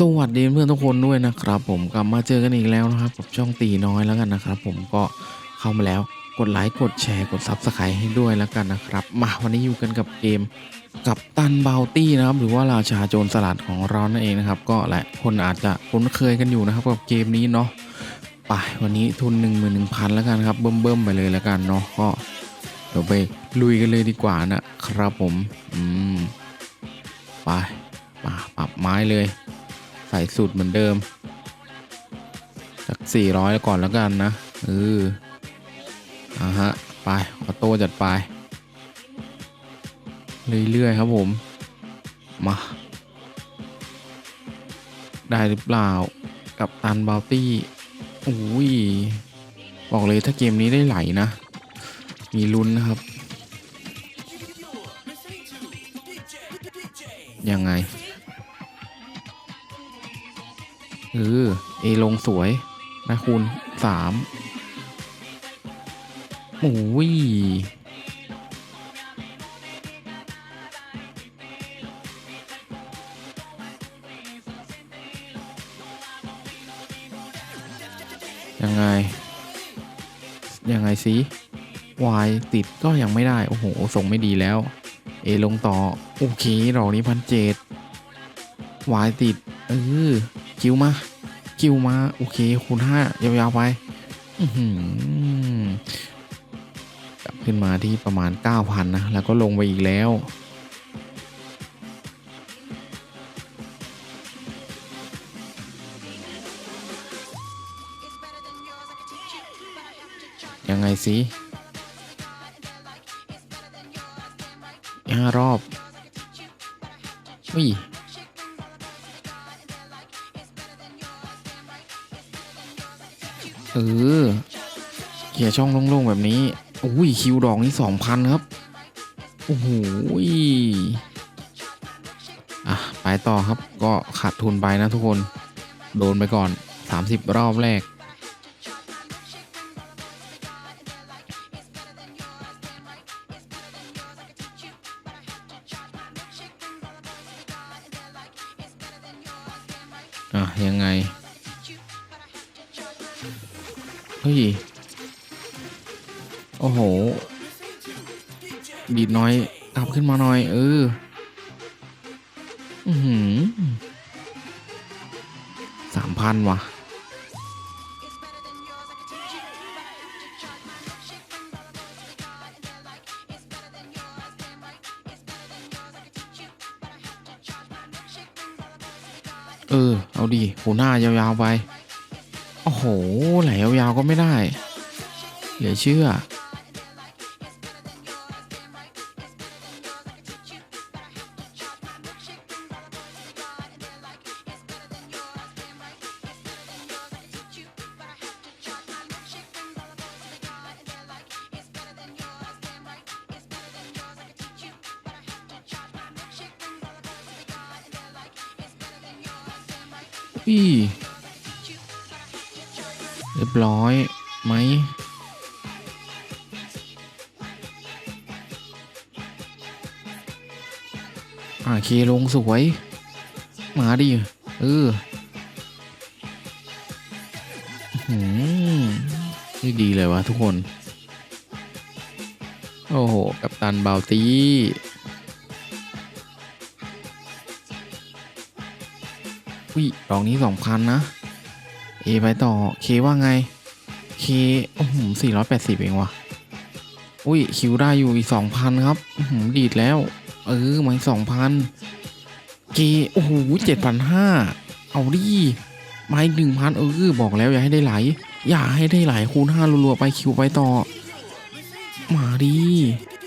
สวัสดีเพื่อนทุกคนด้วยนะครับ ผมกลับมาเจอกันอีกแล้วนะครับกับช่องตีน้อยแล้วกันนะครับ ผมก็เข้ามาแล้วกดไลค์กดแชร์กดซับสไครต์ให้ด้วยแล้วกันนะครับมาวันนี้อยู่กันกับเกมกับตันบาวตี้นะครับ หรือว่าราชาโจรสลัดของเรานั่นเองนะครับ ก็หลายคนอาจจะคุ้นเคยกันอยู่นะครับกับเกมนี้เนาะไปวันนี้ทุน 1 1 0 0 0แล้วกันครับเบิ่มๆไปเลยแล้วกันเนาะก็เดี๋ยวไปลุยกันเลยดีกว่านะครับผมอืมไปมาปรับไม้เลย ใส่สูตรเหมือนเดิมจาก400ก่อนแล้วกันนะเอออ่าฮะ ไป ออโต้จัดไป เรื่อย ๆ ครับผม มา ได้หรือเปล่า กับตันบาวตี้โอ้ย บอกเลยถ้าเกมนี้ได้ไหลนะ มีลุ้นนะครับ ยังไง เออเอลงสวยนะคูณสามโอ้ยยังไง ยังไงสิวายติดก็ยังไม่ได้ โอ้โห ส่งไม่ดีแล้ว เอลงต่อ โอเคดอกนี้พันเจ็ดวายติดเออ คิวมา คิวมา โอเค คูณห้ายาวๆไปกลับขึ้นมาที่ประมาณ 9,000 นะ แล้วก็ลงไปอีกแล้ว ยังไงสิห้ารอบอุ้ย เออเขี่ยช่องโล่งๆแบบนี้อุ้ยคิวดอกนี่สองพันครับ โอ้โหอะ ไปต่อครับก็ขาดทุนไปนะทุกคน โดนไปก่อน 30 รอบแรก อะ ยังไง เฮ้ย โอ้โห ดีดน้อยกลับขึ้นมาหน่อย เออ อือหือสามพันว่ะ เออ เอาดิหูหน้ายาวๆไป โอ้โห ไหลยาวๆก็ไม่ได้ เหลือเชื่อ อี เรียบร้อยไหมอ่าเคลงสวย มาดิเออหืมนี่ดีเลยวะทุกคน โอ้โห กับตันบาวตี้วิดอกนี้สองพันนะ เอไปต่อเคว่าไงเคโอ้โหสี่ร้อยแปดสิบเองวะอุ้ยคิวได้อยู่อีกสองพันครับอื้อหือดีดแล้ว เออมาสองพันเกโอ้โหเจ็ดพันห้าเอาดิมาอีกหนึ่งพันเออบอกแล้วอย่าให้ได้ไหล อย่าให้ได้ไหลคูณห้ารัวๆไปคิวไปต่อ มาดิ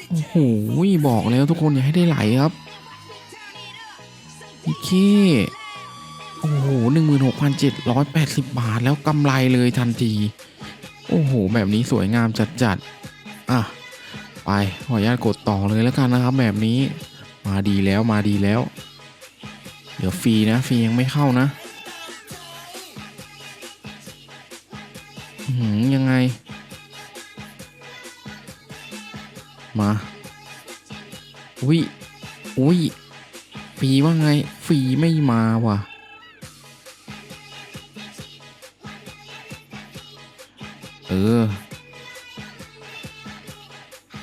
โอ้โหบอกแล้วทุกคนอย่าให้ได้ไหลครับโอเค อ้โหหนึ่งหมื่นหกพันเจ็ดร้อยแปดสิบบาทแล้วกำไรเลยทันที โอ้โห แบบนี้สวยงามจัดๆ อะ ไป ขออนุญาตกดต่อเลยแล้วกันนะครับ แบบนี้ มาดีแล้วมาดีแล้ว เดี๋ยวฟรีนะ ฟรียังไม่เข้านะหือยังไง มา อุ้ยอุ้ยฟรีว่าไงฟรีไม่มาว่ะ อ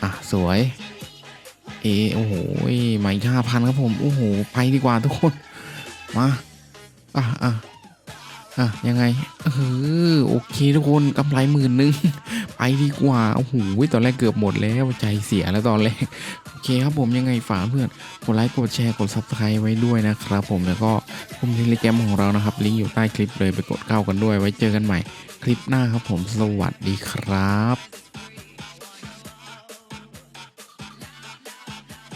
อะ สวย เอ โอ้โหมายห้าพันครับผม โอ้โห ไปดีกว่าทุกคน มา อะอะอะ ยังไง เออ โอเคทุกคนกำไรหมื่นหนึง ไปดีกว่า โอ้โห ตอนแรกเกือบหมดแล้ว ใจเสียแล้วตอนแรก เคครับผมยังไงฝากเพื่อนกดไลค์กดแชร์กด subscribe ไว้ด้วยนะครับผมแล้วก็กลุ่มเทเลแกรมของเรานะครับ ลิงก์อยู่ใต้คลิปเลยไปกดเข้ากันด้วย ไว้เจอกันใหม่ คลิปหน้าครับผมสวัสดีครับ